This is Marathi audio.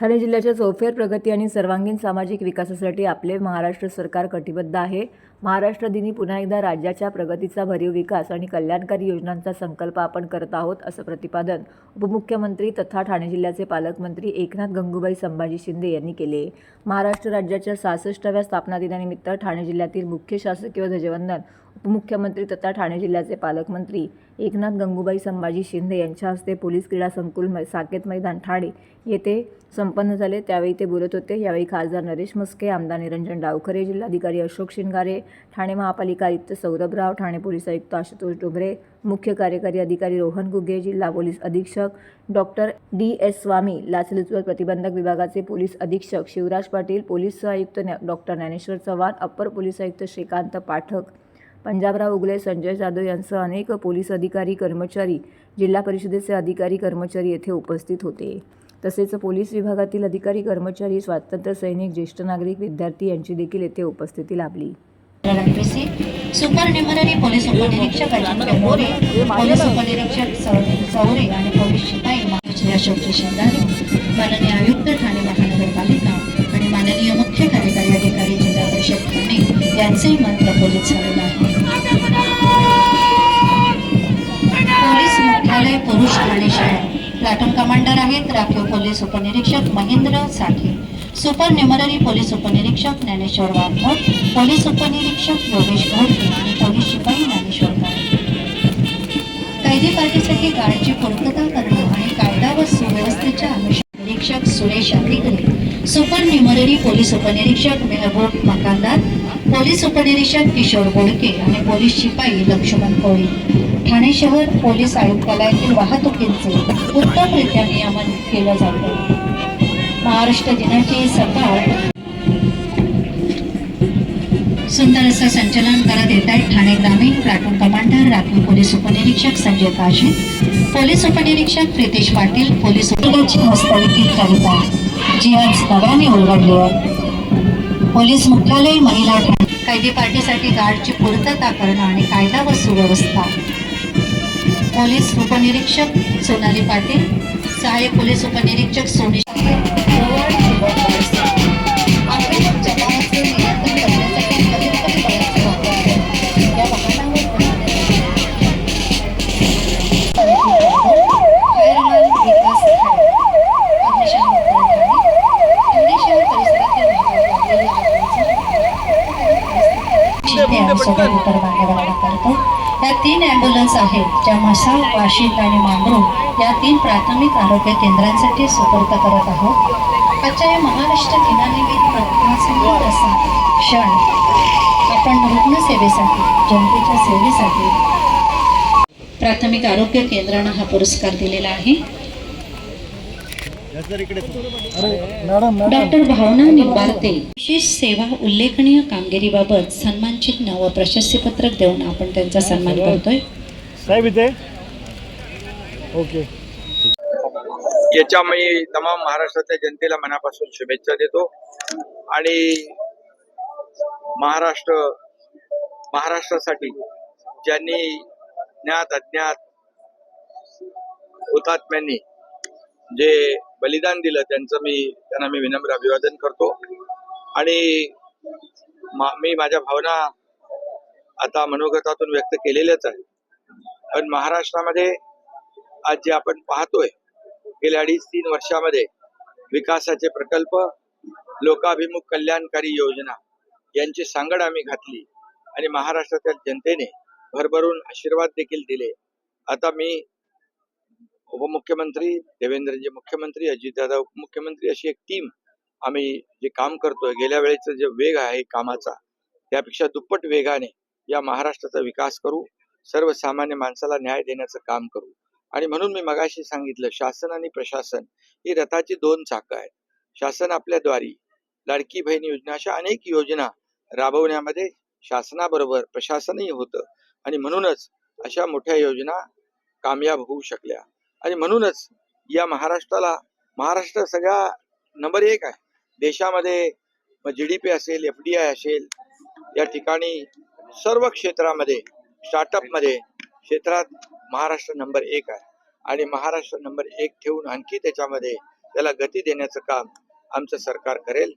ठाणे जिल्ह्याच्या चौफेर प्रगती आणि सर्वांगीण सामाजिक विकासासाठी आपले महाराष्ट्र सरकार कटिबद्ध आहे. महाराष्ट्र दिनी पुन्हा एकदा राज्याच्या प्रगतीचा भरीव विकास आणि कल्याणकारी योजनांचा संकल्प आपण करत आहोत असं प्रतिपादन उपमुख्यमंत्री तथा ठाणे जिल्ह्याचे पालकमंत्री एकनाथ गंगूबाई संभाजी शिंदे यांनी केले महाराष्ट्र राज्याच्या सहासष्टाव्या स्थापना दिनानिमित्त ठाणे जिल्ह्यातील मुख्य शासकीय ध्वजवंदन उपमुख्यमंत्री तथा ठाणे जिल्ह्याचे पालकमंत्री एकनाथ गंगूबाई संभाजी शिंदे यांच्या हस्ते पोलीस क्रीडा संकुल मै साकेत मैदान ठाणे येथे संपन्न झाले. त्यावेळी ते बोलत होते. यावेळी खासदार नरेश मस्के आमदार निरंजन डावखरे जिल्हाधिकारी अशोक शिंगारे ठाणे महापालिका आयुक्त सौरभ राव ठाणे पोलीस आयुक्त आशुतोष डोबरे मुख्य कार्यकारी अधिकारी रोहन गुगे जिल्हा पोलीस अधीक्षक डॉक्टर डी. एस. स्वामी लाचलुचपत प्रतिबंधक विभागाचे पोलीस अधीक्षक शिवराज पाटील पोलीस आयुक्त doctor Dnyaneshwar Chavan upper police आयुक्त श्रीकांत पाठक पंजाबराव उगले संजय जाधव यांसह अनेक पोलीस अधिकारी कर्मचारी जिल्हा परिषदेचे अधिकारी कर्मचारी येथे उपस्थित होते. तसेच पोलीस विभागातील अधिकारी कर्मचारी स्वातंत्र्य सैनिक ज्येष्ठ नागरिक विद्यार्थी यांची देखील येथे उपस्थिती लाभली. सुपर न्युमररी पोलीस उपनिरीक्षक अजिंक्य मोरे पोलीस उपनिरीक्षक चौरे आणि पोलीस शिपाई महाराज अशोकजी शिंदारे माननीय आयुक्त ठाणे महानगरपालिका आणि माननीय मुख्य कार्यकारी अधिकारी जिल्हा परिषद ठाणे यांचेही मन प्रफुल्लित झालेलं आहे पुरुष ठाणे कमांडर आहेत. राखीव पोलीस उपनिरीक्षक Mahendra Sathe. Supernumerary police उपनिरीक्षक ज्ञानेश्वर वाघमोड पोलीस उपनिरीक्षक योगेश घोडके आणि पोलीस शिपाई ज्ञानेश्वर कैदी पार्टीसाठी गार्डची पूर्तता करणं आणि कायदा व सुव्यवस्थेच्या अनुषंगाने सुरेश अधिकारी सुपर न्युमररी पोलीस उपनिरीक्षक मेहबूब मकानदार पोलीस उपनिरीक्षक किशोर बोडके आणि पोलीस शिपाई लक्ष्मण कोळी. ठाणे शहर पोलीस आयुक्तालयातील वाहतुकीचे उत्तमरित्या नियमन केलं जातं. महाराष्ट्र दिनाची सकाळ सुंदर असं संचलन करत येत आहेत ठाणे ग्रामीण प्लाटून कमांडर राखीव पोलीस उपनिरीक्षक संजय काशे. पोलीस उपनिरीक्षक प्रितेश पाटील पोलीस उपयोगाची हस्तलिखित कविता. जी आज नव्याने उलगडली आहे. पोलीस मुख्यालय महिला ठाणे. कैदी पार्टीसाठी गार्डची पूर्तता करणं आणि कायदा व सुव्यवस्था. पोलीस उपनिरीक्षक सोनाली पाटील सहाय्यक पोलीस उपनिरीक्षक सोनी या तीन ॲम्ब्युलन्स आहेत ज्या म्हसाळ वाशिंद आणि मांगरूळ या तीन प्राथमिक आरोग्य केंद्रांसाठी सुपूर्द करत आहोत. आजच्या या महाराष्ट्र दिनानिमित्त असा क्षण आपण रुग्णसेवेसाठी जनतेच्या सेवेसाठी प्राथमिक आरोग्य केंद्रांना हा पुरस्कार दिलेला आहे. डॉक्टर भावना निंबाळते विशेष सेवा उल्लेखनीय कामगिरीबाबत सन्मानचिन्ह व प्रशस्तीपत्रक देऊन आपण त्यांचा सन्मान करतोय. साहेब इथे? ओके. याच्या मी तमाम महाराष्ट्रातल्या जनतेला मनापासून शुभेच्छा देतो. आणि महाराष्ट्र महाराष्ट्रासाठी ज्यांनी ज्ञात अज्ञात हुतात्म्यांनी जे बलिदान दिलं त्यांचं मी त्यांना मी विनम्र अभिवादन करतो. आणि मा- मी माझ्या भावना आता मनोगतातून व्यक्त केलेल्याच आहे पण महाराष्ट्रामध्ये आज जे आपण पाहतोय गेल्या अडीच तीन वर्षामध्ये विकासाचे प्रकल्प लोकाभिमुख कल्याणकारी योजना यांची सांगड आम्ही घातली आणि महाराष्ट्रातील जनतेने भरभरून आशीर्वाद देखील दिले. आता मी उपमुख्यमंत्री देवेंद्रजी मुख्यमंत्री अजितदादा उपमुख्यमंत्री अशी एक टीम आम्ही जे काम करतोय गेल्या वेळेचा जे वेग आहे कामाचा त्यापेक्षा दुप्पट वेगाने या महाराष्ट्राचा विकास करू सर्वसामान्य माणसाला न्याय देण्याचं काम करू. आणि म्हणून मी मगाशी सांगितलं शासन आणि प्रशासन ही रथाची दोन चाकं आहेत. शासन आपल्याद्वारी लाडकी बहीण योजना अशा अनेक योजना राबवण्यामध्ये शासनाबरोबर प्रशासनही होतं. आणि म्हणूनच अशा मोठ्या योजना कामयाब होऊ शकल्या. आणि म्हणूनच या महाराष्ट्राला महाराष्ट्र सगळ्या नंबर एक आहे. देशामध्ये जी डी पी असेल एफ डी आय असेल या ठिकाणी सर्व क्षेत्रामध्ये स्टार्टअपमध्ये क्षेत्रात महाराष्ट्र नंबर एक आहे. आणि महाराष्ट्र नंबर एक ठेवून आणखी त्याच्यामध्ये त्याला गती देण्याचं काम आमचं सरकार करेल.